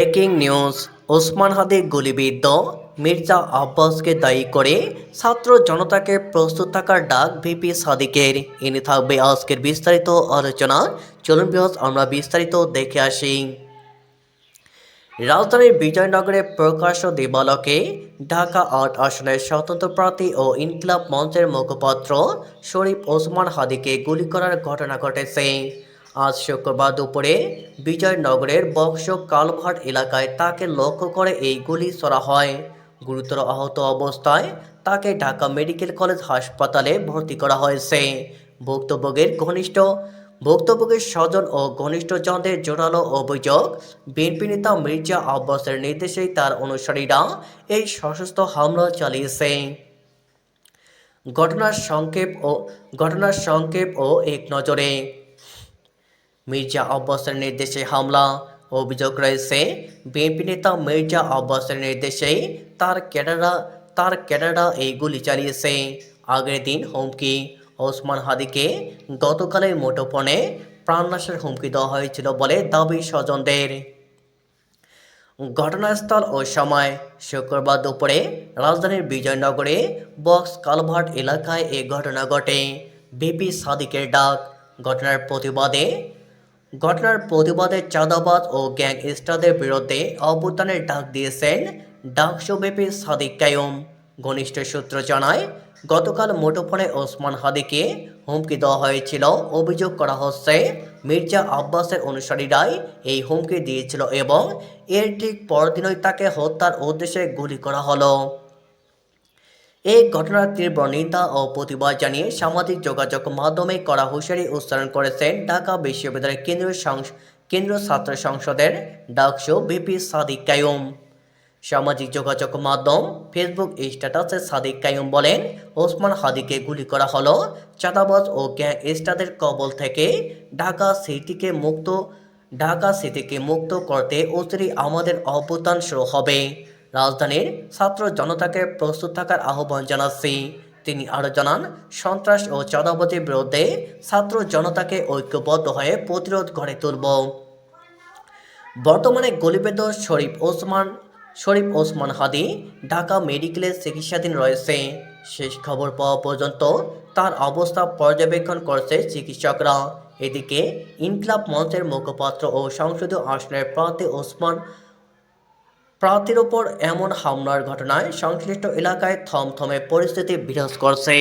Breaking news, Osman হাদি গুলিবিদ্ধ, মির্জা আব্বাসকে দায়ী করে ছাত্র জনতাকে প্রস্তুত থাকার ডাক ভিপি সাদিকের। এনে থাকবে আজকের বিস্তারিত আলোচনা। চলুন বৃহৎ আমরা বিস্তারিত দেখে আসি। রাজধানীর বিজয়নগরে প্রকাশ্য দিবালকে ঢাকা আট আসনের স্বতন্ত্র প্রার্থী ও ইনকিলাব মঞ্চের মুখপাত্র শরীফ ওসমান হাদিকে গুলি করার ঘটনা ঘটেছে। আজ শুক্রবার দুপুরে বিজয়নগরের বক্স কালভার্ট এলাকায় তাকে লক্ষ্য করে এই গুলি ছোড়া হয়। গুরুতর আহত অবস্থায় তাকে ঢাকা মেডিকেল কলেজ হাসপাতালে ভর্তি করা হয়েছে। ভুক্তভোগীর ঘনিষ্ঠ, ভুক্তভোগীর স্বজন ও ঘনিষ্ঠজনদের জোরালো অভিযোগ, বিএনপি নেতা মির্জা আব্বাসের নির্দেশেই তার অনুসারীরা এই সশস্ত্র হামলা চালিয়েছে। ঘটনার সংক্ষেপ ও, ঘটনার সংক্ষেপ ও এক নজরে মির্জা আব্বাসের নির্দেশে হামলা। অভিযোগ রয়েছে, বিএনপি নেতা মির্জা আব্বাসের নির্দেশে তার ক্যাডাররা তার ক্যাডাররা এই গুলি চালিয়েছে। আগের দিন হুমকি। ওসমান হাদিকে গতকালের মুঠোফোনে প্রাণনাশের হুমকি দেওয়া হয়েছিল বলে দাবি স্বজনদের। ঘটনাস্থল ও সময়, শুক্রবার দুপুরে রাজধানীর বিজয়নগরে বক্স কালভার্ট এলাকায় এ ঘটনা ঘটে। বিপি সাদিকের ডাক। ঘটনার প্রতিবাদে ঘটনার প্রতিবাদে চাঁদাবাদ ও গ্যাংস্টারদের বিরুদ্ধে অভ্যুত্থানের ডাক দিয়েছেন ডাকসু বিপি সাদিক কায়ুম। ঘনিষ্ঠ সূত্র জানায়, গতকাল মুঠোফোনে ওসমান হাদিকে হুমকি দেওয়া হয়েছিল। অভিযোগ করা হচ্ছে, মির্জা আব্বাসের অনুসারীরাই এই হুমকি দিয়েছিল এবং এর ঠিক পরদিনই তাকে হত্যার উদ্দেশ্যে গুলি করা হলো। এই ঘটনার তীব্র নিন্দা ও প্রতিবাদ জানিয়ে সামাজিক যোগাযোগ মাধ্যমে করা হুঁশিয়ারি উচ্চারণ করেছেন ঢাকা বিশ্ববিদ্যালয়ের কেন্দ্রীয় কেন্দ্রীয় ছাত্র সংসদের ডাকসু বিপি সাদিক কায়ুম। সামাজিক যোগাযোগ মাধ্যম ফেসবুক স্ট্যাটাসে সাদিক কায়ুম বলেন, ওসমান হাদিকে গুলি করা হলো চাঁদাবাজ ও গ্যাং স্টাদের কবল থেকে। ঢাকা সিটিকে মুক্ত, ঢাকা সিটিকে মুক্ত করতে অচিরে আমাদের অবদান শুরু হবে। রাজধানীর ছাত্র জনতাকে প্রস্তুত থাকার আহ্বান জানাচ্ছি। তিনি আরও জানান, সন্ত্রাস ও চাঁদাবাজির বিরুদ্ধে ছাত্র জনতাকে ঐক্যবদ্ধ হয়ে প্রতিরোধ গড়ে তুলব। বর্তমানে গলিবেদ শরীফ ওসমান শরীফ ওসমান হাদি ঢাকা মেডিকেলে চিকিৎসাধীন রয়েছে। শেষ খবর পাওয়া পর্যন্ত তার অবস্থা পর্যবেক্ষণ করছে চিকিৎসকরা। এদিকে ইনকলাব মঞ্চের মুখপাত্র ও সংসদীয় আসনের প্রার্থী ওসমান প্রার্থীর ওপর এমন হামলার ঘটনায় সংশ্লিষ্ট এলাকায় থমথমে পরিস্থিতি বিরাজ করছে।